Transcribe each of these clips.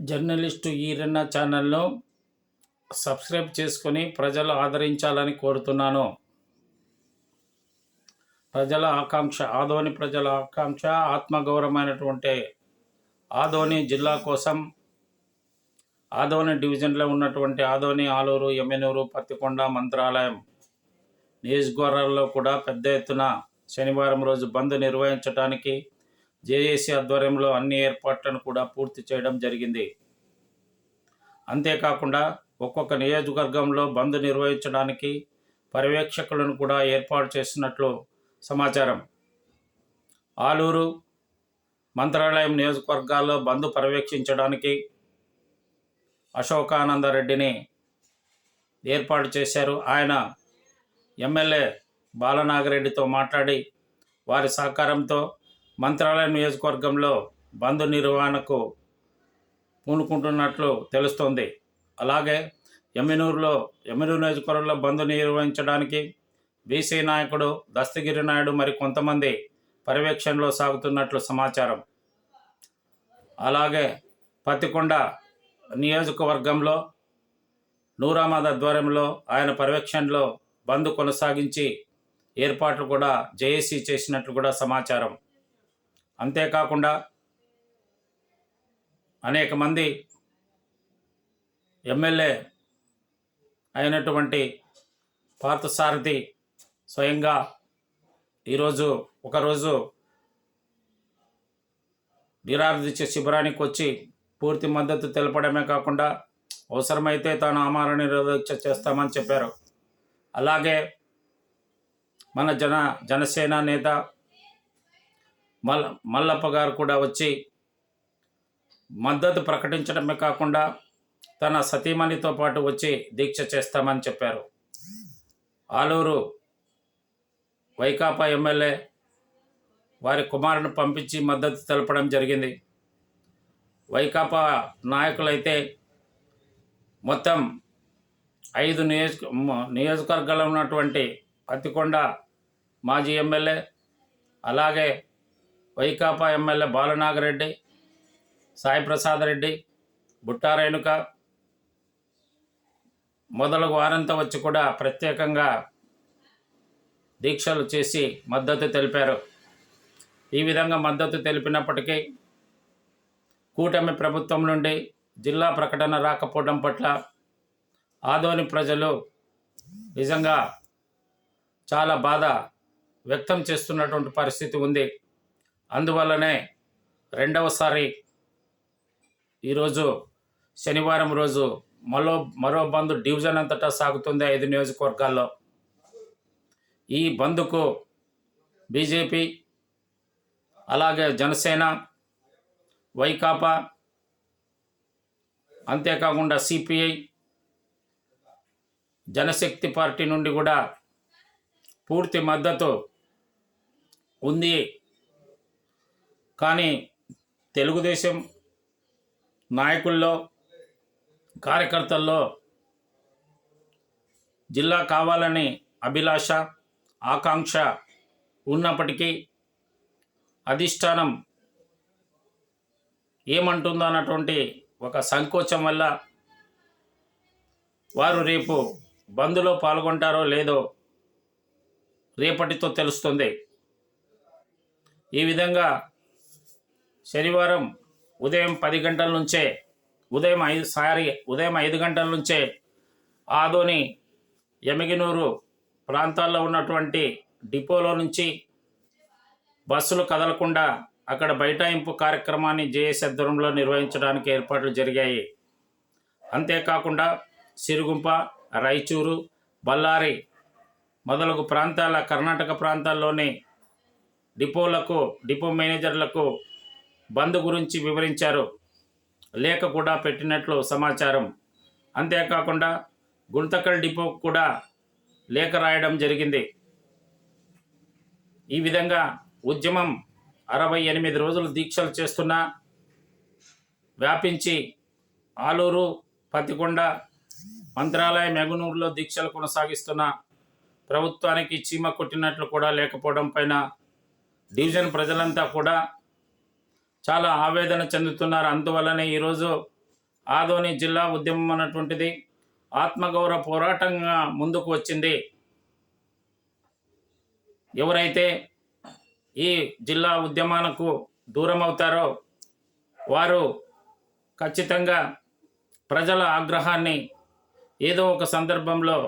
Journalist Eeranna ఛానల్ను subscribe చేసుకొని ప్రజలు ఆదరించాలని కోరుతున్నాను. ప్రజల ఆకాంక్ష ఆదోని ప్రజల ఆకాంక్ష ఆత్మగౌరవమైనటువంటి ఆదోని జిల్లా కోసం ఆదోని డివిజన్లో ఉన్నటువంటి ఆదోని ఆలూరు ఎమ్మెనూరు పత్తికొండ మంత్రాలయం నియోజకవర్గాల్లో కూడా పెద్ద ఎత్తున శనివారం రోజు బంద్ నిర్వహించడానికి జేఏసీ ఆధ్వర్యంలో అన్ని ఏర్పాట్లను కూడా పూర్తి చేయడం జరిగింది. అంతేకాకుండా ఒక్కొక్క నియోజకవర్గంలో బంద్ నిర్వహించడానికి పర్యవేక్షకులను కూడా ఏర్పాటు చేసినట్లు సమాచారం. ఆలూరు మంత్రాలయం నియోజకవర్గాల్లో బంద్ పర్యవేక్షించడానికి అశోకానందరెడ్డిని ఏర్పాటు చేశారు. ఆయన ఎమ్మెల్యే బాలనాగరెడ్డితో మాట్లాడి వారి సహకారంతో మంత్రాలయం నియోజకవర్గంలో బంద్ నిర్వహణకు పూనుకుంటున్నట్లు తెలుస్తోంది. అలాగే ఎమ్మినూరులో ఎమ్మినూరు నియోజకవర్గంలో బంద్ నిర్వహించడానికి బీసీ నాయకుడు దస్తగిరి నాయుడు మరి కొంతమంది పర్యవేక్షణలో సాగుతున్నట్లు సమాచారం. అలాగే పత్తికొండ నియోజకవర్గంలో నూరామాద ఆధ్వర్యంలో ఆయన పర్యవేక్షణలో బంద్ కొనసాగించి ఏర్పాట్లు కూడా జేఏసీ చేసినట్లు కూడా సమాచారం. అంతేకాకుండా అనేక మంది ఎమ్మెల్యే అయినటువంటి పార్థసారథి స్వయంగా ఈరోజు ఒకరోజు నిరాధిత్య శిబిరానికి వచ్చి పూర్తి మద్దతు తెలపడమే కాకుండా అవసరమైతే తాను ఆమరణ నిరోధక చేస్తామని చెప్పారు. అలాగే మన జన జనసేన నేత మల్ మల్లప్ప గారు కూడా వచ్చి మద్దతు ప్రకటించడమే కాకుండా తన సతీమణితో పాటు వచ్చి దీక్ష చేస్తామని చెప్పారు. ఆలూరు వైకాపా ఎమ్మెల్యే వారి కుమారుని పంపించి మద్దతు తెలపడం జరిగింది. వైకాపా నాయకులైతే మొత్తం ఐదు నియోజక నియోజకవర్గాల్లో ఉన్నటువంటి పత్తికొండ మాజీ ఎమ్మెల్యే అలాగే వైకాపా ఎమ్మెల్యే బాలనాగరెడ్డి సాయి ప్రసాద్ రెడ్డి బుట్టారేణుక మొదలగు వారంతా వచ్చి కూడా ప్రత్యేకంగా దీక్షలు చేసి మద్దతు తెలిపారు. ఈ విధంగా మద్దతు తెలిపినప్పటికీ కూటమి ప్రభుత్వం నుండి జిల్లా ప్రకటన రాకపోవడం పట్ల ఆదోని ప్రజలు నిజంగా చాలా బాధ వ్యక్తం చేస్తున్నటువంటి పరిస్థితి ఉంది. అందువల్లనే రెండవసారి ఈరోజు శనివారం రోజు మరో మరో బంద్ డివిజన్ అంతటా సాగుతుంది ఐదు నియోజకవర్గాల్లో. ఈ బంద్కు బీజేపీ అలాగే జనసేన వైకాపా అంతేకాకుండా సిపిఐ జనశక్తి పార్టీ నుండి కూడా పూర్తి మద్దతు ఉంది. కానీ తెలుగుదేశం నాయకుల్లో కార్యకర్తల్లో జిల్లా కావాలని అభిలాష ఆకాంక్ష ఉన్నప్పటికీ అధిష్టానం ఏమంటుందో అన్నటువంటి ఒక సంకోచం వల్ల వారు రేపు బంద్లో పాల్గొంటారో లేదో రేపటితో తెలుస్తుంది. ఈ విధంగా శనివారం ఉదయం పది గంటల నుంచే ఉదయం ఐదు సారీ ఉదయం ఐదు గంటల నుంచే ఆదోని ఎమిగినూరు ప్రాంతాల్లో ఉన్నటువంటి డిపోలో నుంచి బస్సులు కదలకుండా అక్కడ బైఠాయింపు కార్యక్రమాన్ని జేఎస్ ఆధ్వర్యంలో నిర్వహించడానికి ఏర్పాట్లు జరిగాయి. అంతేకాకుండా సిరుగుంప రాయచూరు బళ్ళారి మొదలగు ప్రాంతాల కర్ణాటక ప్రాంతాల్లోని డిపోలకు డిపో మేనేజర్లకు బంద్ గురించి వివరించారు. లేఖ కూడా పెట్టినట్లు సమాచారం. అంతేకాకుండా గుంతకల్ డిపో కూడా లేఖ రాయడం జరిగింది. ఈ విధంగా ఉద్యమం అరవై ఎనిమిది రోజులు దీక్షలు చేస్తున్నా వ్యాపించి ఆలూరు పతికొండ మంత్రాలయం మెగునూరులో దీక్షలు కొనసాగిస్తున్న ప్రభుత్వానికి చీమ కొట్టినట్లు కూడా లేకపోవడం పైన డివిజన్ ప్రజలంతా కూడా చాలా ఆవేదన చెందుతున్నారు. అందువల్లనే ఈరోజు ఆదోని జిల్లా ఉద్యమం అన్నటువంటిది ఆత్మగౌరవ పోరాటంగా ముందుకు వచ్చింది. ఎవరైతే ఈ జిల్లా ఉద్యమానికి దూరం అవుతారో వారు ఖచ్చితంగా ప్రజల ఆగ్రహాన్ని ఏదో ఒక సందర్భంలో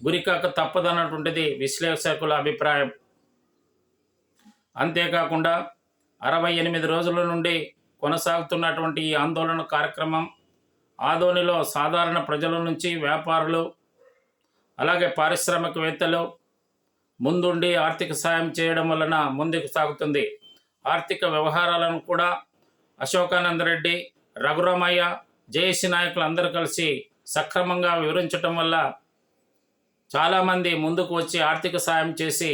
గురికాక తప్పదన్నటువంటిది విశ్లేషకుల అభిప్రాయం. అంతేకాకుండా అరవై ఎనిమిది రోజుల నుండి కొనసాగుతున్నటువంటి ఈ ఆందోళన కార్యక్రమం ఆదోనిలో సాధారణ ప్రజల నుంచి వ్యాపారులు అలాగే పారిశ్రామికవేత్తలు ముందుండి ఆర్థిక సాయం చేయడం వలన ముందుకు సాగుతుంది. ఆర్థిక వ్యవహారాలను కూడా అశోకానంద రెడ్డి రఘురామయ్య జేఏసీ నాయకులు అందరూ కలిసి సక్రమంగా వివరించటం వల్ల చాలామంది ముందుకు వచ్చి ఆర్థిక సాయం చేసి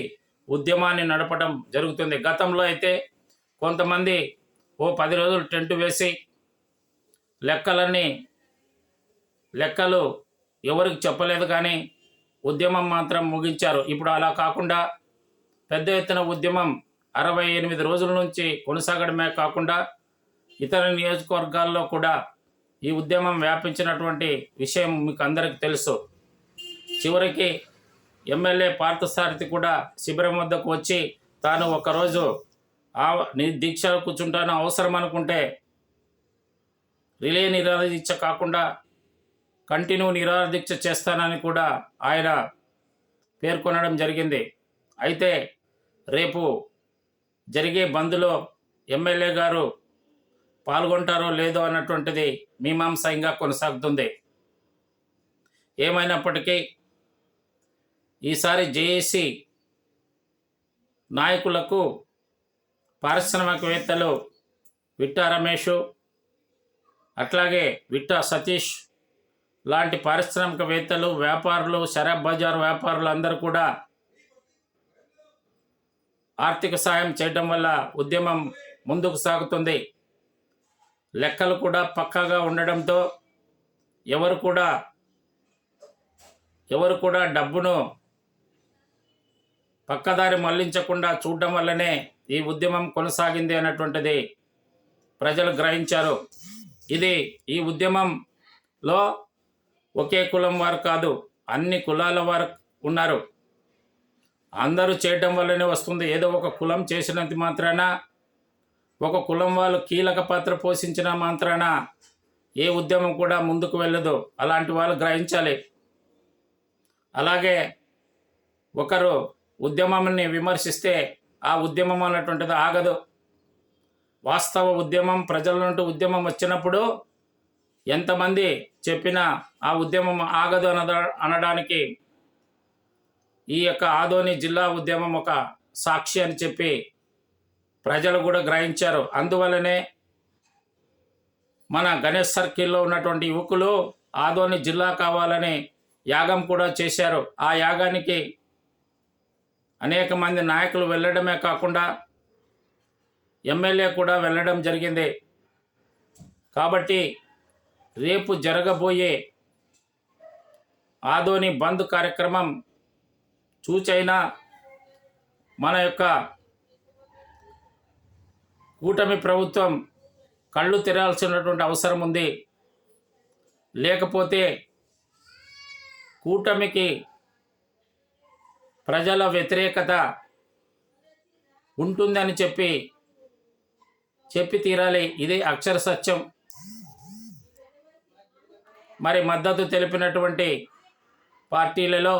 ఉద్యమాన్ని నడపడం జరుగుతుంది. గతంలో అయితే కొంతమంది ఓ పది రోజులు టెంట్ వేసి లెక్కలన్నీ లెక్కలు ఎవరికి చెప్పలేదు కానీ ఉద్యమం మాత్రం ముగించారు. ఇప్పుడు అలా కాకుండా పెద్ద ఎత్తున ఉద్యమం అరవై ఎనిమిది రోజుల నుంచి కొనసాగడమే కాకుండా ఇతర నియోజకవర్గాల్లో కూడా ఈ ఉద్యమం వ్యాపించినటువంటి విషయం మీకు అందరికీ తెలుసు. చివరికి ఎమ్మెల్యే పార్థసారథి కూడా శిబిరం వద్దకు వచ్చి తాను ఒకరోజు ఆ నీ దీక్ష కూర్చుంటాను అవసరం అనుకుంటే రిలే నిరాదీక్ష కాకుండా కంటిన్యూ నిరాదీక్ష చేస్తానని కూడా ఆయన పేర్కొనడం జరిగింది. అయితే రేపు జరిగే బంద్లో ఎమ్మెల్యే గారు పాల్గొంటారో లేదో అన్నటువంటిది మీమాంసంగా కొనసాగుతుంది. ఏమైనప్పటికీ ఈసారి జేఏసీ నాయకులకు పారిశ్రామికవేత్తలు విట్టా రమేష్ అట్లాగే విట్టా సతీష్ లాంటి పారిశ్రామికవేత్తలు వ్యాపారులు షరాబ్ బజార్ వ్యాపారులు అందరూ కూడా ఆర్థిక సాయం చేయడం వల్ల ఉద్యమం ముందుకు సాగుతుంది. లెక్కలు కూడా పక్కాగా ఉండడంతో ఎవరు కూడా ఎవరు కూడా డబ్బును పక్కదారి మళ్ళించకుండా చూడడం వల్లనే ఈ ఉద్యమం కొనసాగింది అన్నటువంటిది ప్రజలు గ్రహించారు. ఇది ఈ ఉద్యమంలో ఒకే కులం వారు కాదు అన్ని కులాల వారు ఉన్నారు. అందరూ చేయటం వల్లనే వస్తుంది. ఏదో ఒక కులం చేసినంత మాత్రాన ఒక కులం వాళ్ళు కీలక పాత్ర పోషించిన మాత్రాన ఏ ఉద్యమం కూడా ముందుకు వెళ్ళదు. అలాంటి వాళ్ళు గ్రహించాలి. అలాగే ఒకరు ఉద్యమాన్ని విమర్శిస్తే ఆ ఉద్యమం అన్నటువంటిది ఆగదు. వాస్తవ ఉద్యమం ప్రజల నుండి ఉద్యమం వచ్చినప్పుడు ఎంతమంది చెప్పినా ఆ ఉద్యమం ఆగదు అనద అనడానికి ఈ యొక్క ఆదోని జిల్లా ఉద్యమం ఒక సాక్షి అని చెప్పి ప్రజలు కూడా గ్రహించారు. అందువలనే మన గణేష్ సర్కిల్లో ఉన్నటువంటి యువకులు ఆదోని జిల్లా కావాలని యాగం కూడా చేశారు. ఆ యాగానికి అనేక మంది నాయకులు వెళ్ళడమే కాకుండా ఎమ్మెల్యే కూడా వెళ్ళడం జరిగింది. కాబట్టి రేపు జరగబోయే ఆదోని బంద్ కార్యక్రమం చూచైనా మన యొక్క కూటమి ప్రభుత్వం కళ్ళు తెరాల్సినటువంటి అవసరం ఉంది. లేకపోతే కూటమికి ప్రజల వ్యతిరేకత ఉంటుందని చెప్పి చెప్పి తీరాలి. ఇది అక్షర సత్యం. మరి మద్దతు తెలిపినటువంటి పార్టీలలో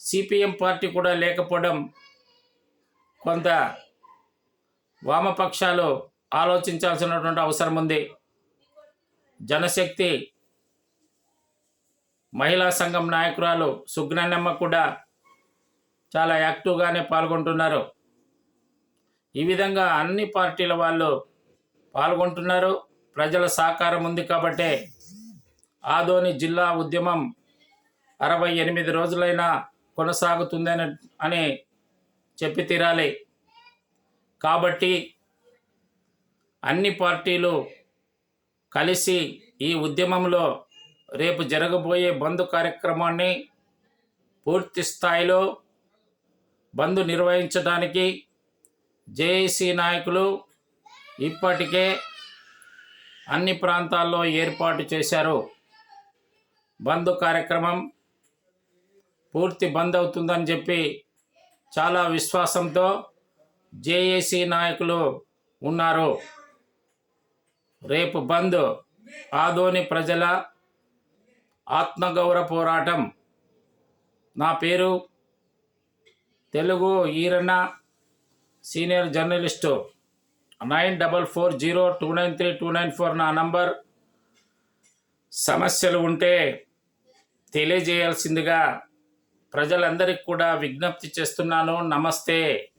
సిపిఎం పార్టీ కూడా లేకపోవడం కొంత వామపక్షాలు ఆలోచించాల్సినటువంటి అవసరం ఉంది. జనశక్తి మహిళా సంఘం నాయకురాలు సుజ్ఞానమ్మ కూడా చాలా యాక్టివ్గానే పాల్గొంటున్నారు. ఈ విధంగా అన్ని పార్టీల వాళ్ళు పాల్గొంటున్నారు. ప్రజల సహకారం ఉంది కాబట్టే ఆదోని జిల్లా ఉద్యమం అరవై ఎనిమిది రోజులైనా కొనసాగుతుందని అని చెప్పి తీరాలి. కాబట్టి అన్ని పార్టీలు కలిసి ఈ ఉద్యమంలో రేపు జరగబోయే బంద్ కార్యక్రమాన్ని పూర్తి స్థాయిలో బంద్ నిర్వహించడానికి జేఏసీ నాయకులు ఇప్పటికే అన్ని ప్రాంతాల్లో ఏర్పాటు చేశారు. బంద్ కార్యక్రమం పూర్తి బంద్ అవుతుందని చెప్పి చాలా విశ్వాసంతో జేఏసీ నాయకులు ఉన్నారు. రేపు బంద్ ఆదోని ప్రజల ఆత్మగౌరవ పోరాటం. నా పేరు Telugu Eeranna senior journalist nine double four zero two nine three two nine four నా నంబర్. సమస్యలు ఉంటే తెలియజేయాల్సిందిగా ప్రజలందరికీ కూడా విజ్ఞప్తి చేస్తున్నాను. నమస్తే.